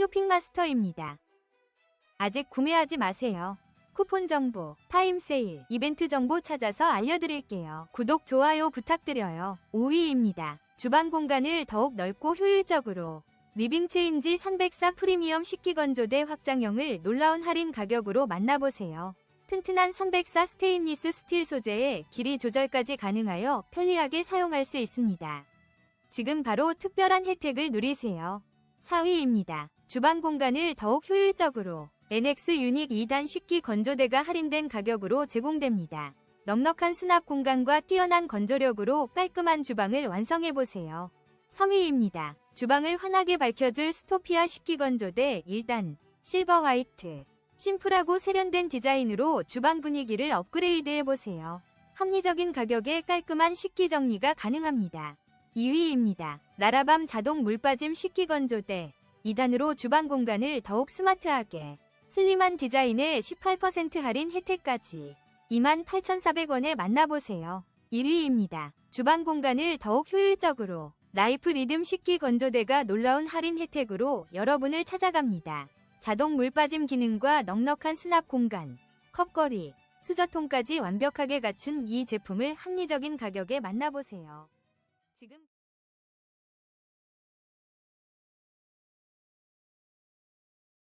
쇼핑마스터입니다. 아직 구매하지 마세요. 쿠폰 정보, 타임 세일, 이벤트 정보 찾아서 알려드릴게요. 구독, 좋아요 부탁드려요. 5위입니다. 주방 공간을 더욱 넓고 효율적으로 리빙 체인지 304 프리미엄 식기 건조대 확장형을 놀라운 할인 가격으로 만나보세요. 튼튼한 304 스테인리스 스틸 소재에 길이 조절까지 가능하여 편리하게 사용할 수 있습니다. 지금 바로 특별한 혜택을 누리세요. 4위입니다. 주방 공간을 더욱 효율적으로 NX 유닉 2단 식기 건조대가 할인된 가격으로 제공됩니다. 넉넉한 수납 공간과 뛰어난 건조력으로 깔끔한 주방을 완성해보세요. 3위입니다. 주방을 환하게 밝혀줄 스토피아 식기 건조대 1단 실버 화이트 심플하고 세련된 디자인으로 주방 분위기를 업그레이드해보세요. 합리적인 가격에 깔끔한 식기 정리가 가능합니다. 2위입니다. 라라밤 자동 물빠짐 식기 건조대 2단으로 주방 공간을 더욱 스마트하게 슬림한 디자인에 18% 할인 혜택까지 28,400원에 만나보세요. 1위입니다. 주방 공간을 더욱 효율적으로 라이프 리듬 식기 건조대가 놀라운 할인 혜택으로 여러분을 찾아갑니다. 자동 물빠짐 기능과 넉넉한 수납 공간, 컵걸이, 수저통까지 완벽하게 갖춘 이 제품을 합리적인 가격에 만나보세요. 지금